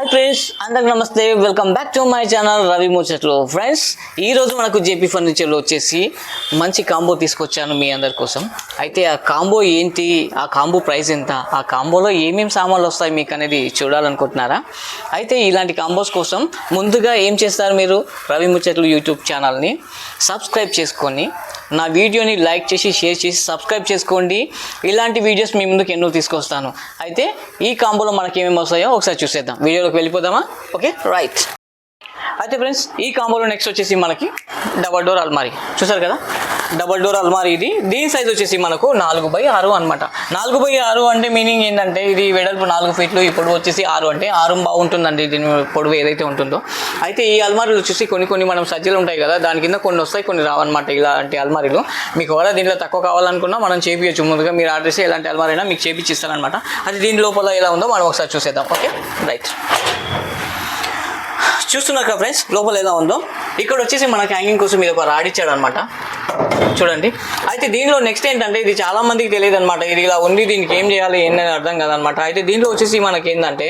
Hi friends అందరికి నమస్తే. Welcome back to my channel Ravi ముచ్చట్లు ఫ్రెండ్స్ ఈ రోజు మనకు జేపీ ఫర్నిచర్లో వచ్చేసి మంచి కాంబో తీసుకొచ్చాను మీ అందరి కోసం. అయితే ఆ కాంబో ఏంటి? ఆ కాంబో ప్రైస్ ఎంత? ఆ కాంబోలో ఏమేమి సామాన్లు వస్తాయి మీకు అనేది చూడాలనుకుంటున్నారా? అయితే ఇలాంటి కాంబోస్ కోసం ముందుగా ఏం చేస్తారు మీరు? రవి ముచ్చట్లు యూట్యూబ్ ఛానల్ని సబ్స్క్రైబ్ చేసుకొని నా వీడియోని లైక్ చేసి షేర్ చేసి సబ్స్క్రైబ్ చేసుకోండి. ఇలాంటి వీడియోస్ మీ ముందుకు ఎన్నో తీసుకొస్తాను. అయితే ఈ కాంబోలో మనకి ఏమేమి వస్తాయో ఒకసారి చూసేద్దాం. వీడియోలోకి వెళ్ళిపోదామా? ఓకే రైట్ అయితే ఫ్రెండ్స్ ఈ కాంబోలో నెక్స్ట్ వచ్చేసి మనకి డబల్ డోర్ అల్మారీ చూసారు కదా? డబల్ డోర్ అల్మారీ ఇది. దీని సైజ్ వచ్చేసి మనకు నాలుగు బై ఆరు అనమాట నాలుగు బై ఆరు అంటే మీనింగ్ ఏంటంటే ఇది వెడల్పు నాలుగు ఫీట్లు ఈ పొడవు వచ్చేసి ఆరు అంటే ఆరు బాగుంటుందండి దీని పొడవు ఏదైతే ఉంటుందో. అయితే ఈ అల్మారీలు వచ్చేసి కొన్ని కొన్ని మనం సజ్జలు ఉంటాయి కదా దాని కింద కొన్ని వస్తాయి కొన్ని రావన్నమాట ఇలాంటి అల్మారీలు మీకు ఒకవేళ దీంట్లో తక్కువ కావాలనుకున్నా మనం చేపించచ్చు ముందుగా మీరు ఆర్డర్ చేసి ఎలాంటి అల్మారీ అయినా మీకు చేపించిస్తానమాట అది దీని లోపల ఎలా ఉందో మనం ఒకసారి చూసేద్దాం. ఓకే రైట్ చూస్తున్నారు కదా ఫ్రెండ్స్? లోపల ఎలా ఉందో. ఇక్కడ వచ్చేసి మనకి హ్యాంగింగ్ కోసం ఇది ఒక రాడ్ ఇచ్చాడు అనమాట చూడండి. అయితే దీనిలో నెక్స్ట్ ఏంటంటే ఇది చాలా మందికి తెలియదు అనమాట ఇది ఇలా ఉంది దీనికి ఏం చేయాలి ఏంటని అర్థం కాదనమాట. అయితే దీనిలో వచ్చేసి మనకి ఏంటంటే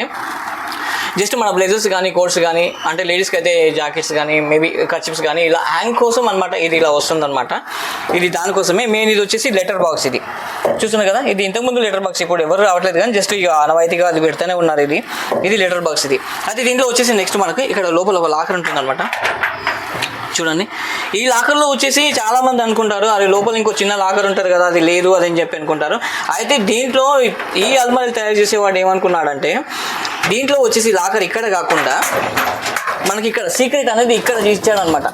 జస్ట్ మన బ్లేజర్స్ కానీ కోట్స్ కానీ అంటే లేడీస్కి అయితే జాకెట్స్ కానీ మేబీ కర్చిప్స్ కానీ ఇలా హ్యాంగ్ కోసం అనమాట ఇది ఇలా వస్తుందన్నమాట. ఇది దానికోసమే మెయిన్ ఇది వచ్చేసి లెటర్ బాక్స్ ఇది. చూస్తున్నారు కదా? ఇది ఇంతకుముందు లెటర్ బాక్స్ ఇప్పుడు ఎవరు రావట్లేదు కానీ జస్ట్ ఇక అనవాయితీగా అది పెడతానే ఉన్నారు ఇది. ఇది లెటర్ బాక్స్ ఇది. అయితే దీంట్లో వచ్చేసి నెక్స్ట్ మనకి ఇక్కడ లోపల ఒక లాకర్ ఉంటుందన్నమాట. చూడండి. ఈ లాకర్లో వచ్చేసి చాలామంది అనుకుంటారు అది లోపల ఇంకో చిన్న లాకర్ ఉంటారు కదా అది లేదు అదని చెప్పి అనుకుంటారు. అయితే దీంట్లో ఈ అల్మారీ తయారు చేసేవాడు ఏమనుకున్నాడంటే దీంట్లో వచ్చేసి లాకర్ ఇక్కడ కాకుండా మనకి ఇక్కడ సీక్రెట్ అనేది ఇక్కడ ఇచ్చాడు అనమాట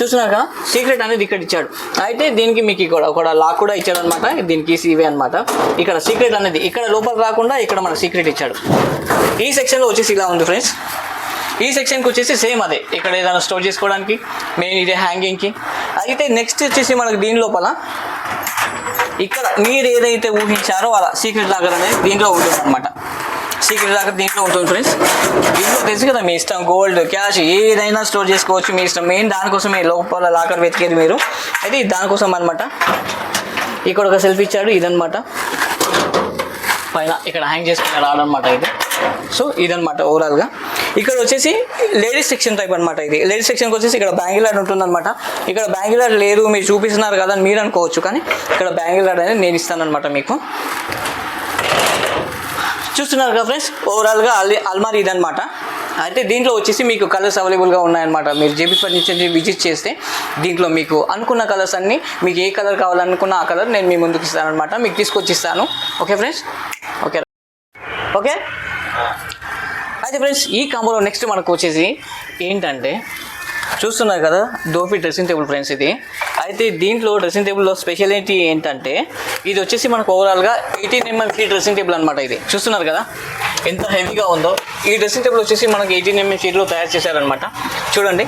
చూసినాక సీక్రెట్ అనేది ఇక్కడ ఇచ్చాడు. అయితే దీనికి మీకు ఇక్కడ ఒక లాక్ కూడా ఇచ్చాడు అనమాట దీనికి ఇవే అనమాట. ఇక్కడ సీక్రెట్ అనేది ఇక్కడ లోపల రాకుండా ఇక్కడ మన సీక్రెట్ ఇచ్చాడు. ఈ సెక్షన్లో వచ్చేసి ఇలా ఉంది ఫ్రెండ్స్ ఈ సెక్షన్కి వచ్చేసి సేమ్ అదే. ఇక్కడ ఏదైనా స్టోర్ చేసుకోవడానికి మెయిన్ ఇదే హ్యాంగింగ్కి అయితే నెక్స్ట్ వచ్చేసి మనకు దీని లోపల ఇక్కడ మీరు ఏదైతే ఊహించారో అలా సీక్రెట్ లాగర్ అనేది దీంట్లో ఉంటుంది అనమాట సీక్రెట్ లాగర్ దీంట్లో ఉంటుంది ఫ్రెండ్స్. దీంట్లో తెలుసు కదా మీ ఇష్టం గోల్డ్ క్యాష్ ఏదైనా స్టోర్ చేసుకోవచ్చు మీ ఇష్టం. మెయిన్ దానికోసమే లోపల లాకర్ వెతికేది మీరు. అయితే దానికోసం అనమాట ఇక్కడ ఒక సెల్ఫీ ఇచ్చాడు ఇదనమాట పైన ఇక్కడ హ్యాంగ్ చేసుకునే రాడ్ అనమాట ఇది. సో ఇదనమాట ఓవరాల్గా ఇక్కడ వచ్చేసి లేడీస్ సెక్షన్ టైప్ అనమాట ఇది. లేడీస్ సెక్షన్కి వచ్చేసి ఇక్కడ బ్యాంగిల్ ఉంటుందన్నమాట. ఇక్కడ బ్యాంగిల్ లేదు మీరు చూపిస్తున్నారు కదా అని మీరు అనుకోవచ్చు. కానీ ఇక్కడ బ్యాంగిల్ అనేది నేను ఇస్తానన్నమాట మీకు. చూస్తున్నారు కదా ఫ్రెండ్స్ ఓవరాల్గా అల్ అల్మారీ ఇదనమాట అయితే దీంట్లో వచ్చేసి మీకు కలర్స్ అవైలబుల్గా ఉన్నాయన్నమాట. మీరు జేబీ ఫర్నిచర్ విజిట్ చేస్తే దీంట్లో మీకు అనుకున్న కలర్స్ అన్నీ మీకు ఏ కలర్ కావాలనుకున్న ఆ కలర్ నేను మీ ముందుకు ఇస్తానమాట మీకు తీసుకొచ్చి ఇస్తాను ఓకే ఫ్రెండ్స్ ఓకే ఓకే అయితే ఫ్రెండ్స్ ఈ కాంబోలో నెక్స్ట్ మనకు వచ్చేసి ఏంటంటే చూస్తున్నారు కదా దోఫీ డ్రెస్సింగ్ టేబుల్ ఫ్రెండ్స్ ఇది. అయితే దీంట్లో డ్రెస్సింగ్ టేబుల్లో స్పెషాలిటీ ఏంటంటే ఇది వచ్చేసి మనకు ఓవరాల్గా eighteen MM sheet dressing table అనమాట ఇది. చూస్తున్నారు కదా? ఎంత హెవీగా ఉందో. ఈ డ్రెస్సింగ్ టేబుల్ వచ్చేసి మనకి ఎయిటీన్ ఎంఎం షీట్లో తయారు చేశారనమాట చూడండి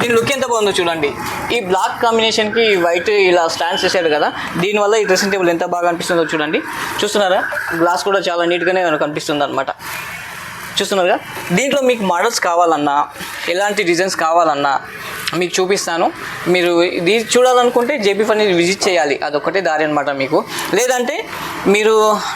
దీని లుక్ ఎంత బాగుందో చూడండి. ఈ బ్లాక్ కాంబినేషన్కి వైట్ ఇలా స్టాండ్స్ చేశాడు కదా దీనివల్ల ఈ డ్రెస్సింగ్ టేబుల్ ఎంత బాగా అనిపిస్తుందో చూడండి. చూస్తున్నారా? గ్లాస్ కూడా చాలా నీట్గానే కనిపిస్తుంది అనమాట చూస్తున్నారుగా? దీంట్లో మీకు మోడల్స్ కావాలన్నా ఎలాంటి డిజైన్స్ కావాలన్నా మీకు చూపిస్తాను. మీరు ఇది చూడాలనుకుంటే జేబీ ఫర్నిచర్ విజిట్ చేయాలి. అదొకటే దారి అనమాట మీకు. లేదంటే మీరు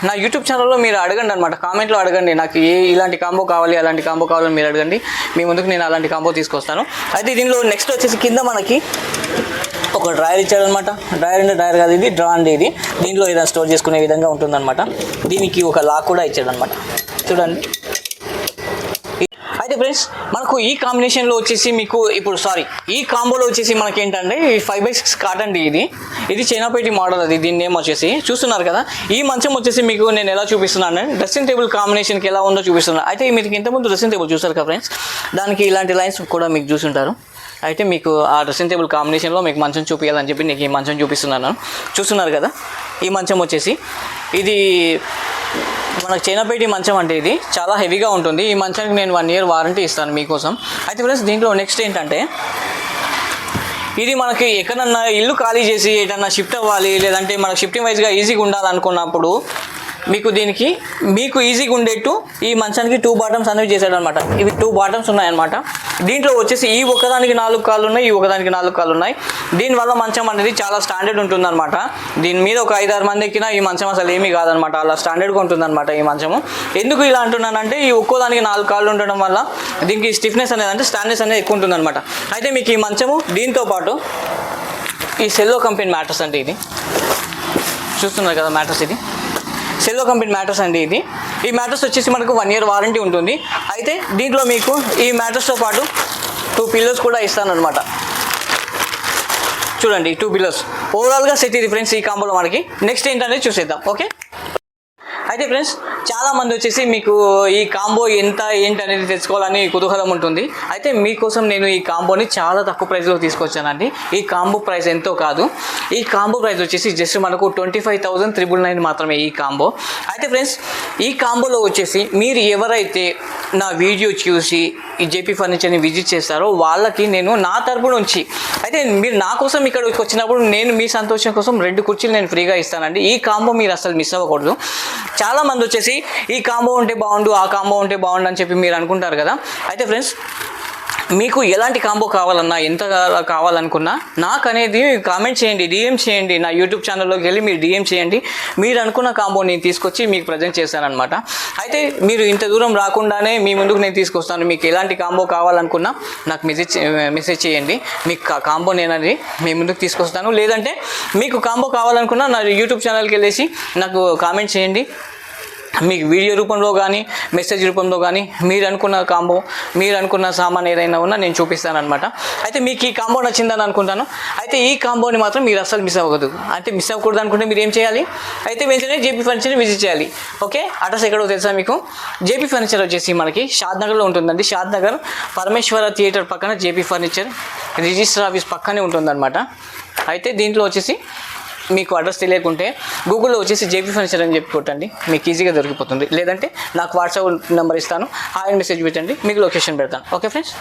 నా యూట్యూబ్ ఛానల్లో మీరు అడగండి అనమాట కామెంట్లో అడగండి. నాకు ఏ ఇలాంటి కాంబో కావాలి అలాంటి కాంబో కావాలని మీరు అడగండి. మీ ముందుకు నేను అలాంటి కాంబో తీసుకొస్తాను. అయితే దీనిలో నెక్స్ట్ వచ్చేసి కింద మనకి ఒక డ్రాయర్ ఇచ్చాడనమాట డ్రాయర్ అంటే డ్రాయర్ కాదు ఇది డ్రా అండి ఇది. దీంట్లో ఏదైనా స్టోర్ చేసుకునే విధంగా ఉంటుందన్నమాట. దీనికి ఒక లాక్ కూడా ఇచ్చాడనమాట చూడండి. ఫ్రెండ్స్ మనకు ఈ కాంబినేషన్లో వచ్చేసి మీకు ఇప్పుడు సారీ ఈ కాంబోలో వచ్చేసి మనకి ఏంటంటే ఈ ఫైవ్ బై సిక్స్ కాట్ అండి ఇది. ఇది చైనాపేటి మోడల్ అది దీని నేమ్ వచ్చేసి. చూస్తున్నారు కదా? ఈ మంచం వచ్చేసి మీకు నేను ఎలా చూపిస్తున్నాను డ్రెస్సింగ్ టేబుల్ కాంబినేషన్కి ఎలా ఉందో చూపిస్తున్నాను. అయితే మీకు ఇంతకుముందు డ్రెస్సింగ్ టేబుల్ చూసారు కదా ఫ్రెండ్స్ దానికి ఇలాంటి లైన్స్ కూడా మీకు చూసుంటారు. అయితే మీకు ఆ డ్రెస్సింగ్ టేబుల్ కాంబినేషన్లో మీకు మంచం చూపించాలని చెప్పి నీకు ఈ మంచం చూపిస్తున్నాను. చూస్తున్నారు కదా? ఈ మంచం వచ్చేసి ఇది మనకు చైనాపేటి మంచం అంటే ఇది చాలా హెవీగా ఉంటుంది. ఈ మంచానికి నేను వన్ ఇయర్ వారంటీ ఇస్తాను మీకోసం. అయితే ఫ్రెండ్స్ దీంట్లో నెక్స్ట్ ఏంటంటే ఇది మనకి ఎక్కడన్నా ఇల్లు ఖాళీ చేసి ఏదన్నా షిఫ్ట్ అవ్వాలి లేదంటే మనకు షిఫ్టింగ్ వైజ్గా ఈజీగా ఉండాలనుకున్నప్పుడు మీకు దీనికి మీకు ఈజీగా ఉండేట్టు ఈ మంచానికి టూ బాటమ్స్ అనేవి చేశాడు అనమాట ఇవి టూ బాటమ్స్ ఉన్నాయన్నమాట. దీంట్లో వచ్చేసి ఈ ఒకదానికి నాలుగు కాళ్ళు ఉన్నాయి ఈ ఒకదానికి నాలుగు కాళ్ళు ఉన్నాయి. దీనివల్ల మంచం అనేది చాలా స్టాండర్డ్ ఉంటుందన్నమాట. దీని మీద ఒక ఐదారు మంది ఎక్కినా ఈ మంచం అసలు ఏమీ కాదనమాట అలా స్టాండర్డ్గా ఉంటుందన్నమాట ఈ మంచము. ఎందుకు ఇలా అంటున్నానంటే ఈ ఒక్కో దానికి నాలుగు కాళ్ళు ఉండడం వల్ల దీనికి స్టిఫ్నెస్ అనేది అంటే స్టాండర్డ్స్ అనేది ఎక్కువ ఉంటుందన్నమాట. అయితే మీకు ఈ మంచము దీంతో పాటు ఈ సెల్లో కంపెనీ మ్యాటర్స్ అంటే ఇది. చూస్తున్నారు కదా మ్యాటర్స్ ఇది. సెల్లో కంపెనీ మ్యాటర్స్ అండి ఇది. ఈ మ్యాటర్స్ వచ్చేసి మనకు వన్ ఇయర్ వారంటీ ఉంటుంది. అయితే దీంట్లో మీకు ఈ మ్యాటర్స్తో పాటు టూ పిల్లోస్ కూడా ఇస్తానన్నమాట. చూడండి టూ పిల్లోస్ ఓవరాల్గా సెట్ ఇది ఫ్రెండ్స్ ఈ కాంబోలో మనకి. నెక్స్ట్ ఏంటనేది చూసేద్దాం. ఓకే అయితే ఫ్రెండ్స్ చాలా మంది వచ్చేసి మీకు ఈ కాంబో ఎంత ఏంటి అనేది తెలుసుకోవాలని కుతూహలం ఉంటుంది. అయితే మీకోసం నేను ఈ కాంబోని చాలా తక్కువ ప్రైస్లో తీసుకొచ్చానండి. ఈ కాంబో ప్రైస్ ఎంతో కాదు. ఈ కాంబో ప్రైస్ వచ్చేసి జస్ట్ మనకు twenty five thousand triple nine మాత్రమే ఈ కాంబో. అయితే ఫ్రెండ్స్ ఈ కాంబోలో వచ్చేసి మీరు ఎవరైతే నా వీడియో చూసి ఈ జేపీ ఫర్నిచర్ని విజిట్ చేస్తారో వాళ్ళకి నేను నా తరపు నుంచి అయితే మీరు నా కోసం ఇక్కడికి వచ్చినప్పుడు నేను మీ సంతోషం కోసం రెండు కుర్చీలు నేను ఫ్రీగా ఇస్తానండి. ఈ కాంబో మీరు అసలు మిస్ అవ్వకూడదు. చాలా మంది వచ్చేసి ఈ కాంబో ఉంటే బాగుండు ఆ కాంబో ఉంటే బాగుండు అని చెప్పి మీరు అనుకుంటారు కదా. అయితే ఫ్రెండ్స్ మీకు ఎలాంటి కాంబో కావాలన్నా ఎంత కావాలనుకున్నా నాకు అనేది కామెంట్ చేయండి డిఎం చేయండి. నా యూట్యూబ్ ఛానల్లోకి వెళ్ళి మీరు డిఎం చేయండి. మీరు అనుకున్న కాంబో నేను తీసుకొచ్చి మీకు ప్రజెంట్ చేశానమాట అయితే మీరు ఇంత దూరం రాకుండానే మీ ముందుకు నేను తీసుకొస్తాను. మీకు ఎలాంటి కాంబో కావాలనుకున్నా నాకు మెసేజ్ మెసేజ్ చేయండి. మీకు కాంబో నేను అది మీ ముందుకు తీసుకొస్తాను. లేదంటే మీకు కాంబో కావాలనుకున్నా నా యూట్యూబ్ ఛానల్కి వెళ్ళేసి నాకు కామెంట్ చేయండి. మీకు వీడియో రూపంలో కానీ మెసేజ్ రూపంలో కానీ మీరు అనుకున్న కాంబో మీరు అనుకున్న సామాన్ ఏదైనా ఉన్నా నేను చూపిస్తాను అనమాట అయితే మీకు ఈ కాంబో నచ్చిందని అనుకుంటాను. అయితే ఈ కాంబోని మాత్రం మీరు అస్సలు మిస్ అవ్వకూడదు. అంటే మిస్ అవ్వకూడదు అనుకుంటే మీరు ఏం చేయాలి? అయితే వెంటనే జేపీ ఫర్నిచర్ని విజిట్ చేయాలి. ఓకే? అడ్రస్ ఎక్కడో తెలుసా మీకు? జేపీ ఫర్నిచర్ వచ్చేసి మనకి షాద్నగర్లో ఉంటుందండి. షాద్నగర్ పరమేశ్వర థియేటర్ పక్కన జేపీ ఫర్నిచర్ రిజిస్టర్ ఆఫీస్ పక్కనే ఉంటుందన్నమాట. అయితే దీంట్లో వచ్చేసి మీకు అడ్రస్ తెలియకుంటే గూగుల్లో వచ్చేసి జేపీ ఫర్నిచర్ అని చెప్పి కొట్టండి. మీకు ఈజీగా దొరికిపోతుంది. లేదంటే నాకు వాట్సాప్ నెంబర్ ఇస్తాను. హాయ్ మెసేజ్ పెట్టండి. మీకు లొకేషన్ పెడతాను. Okay friends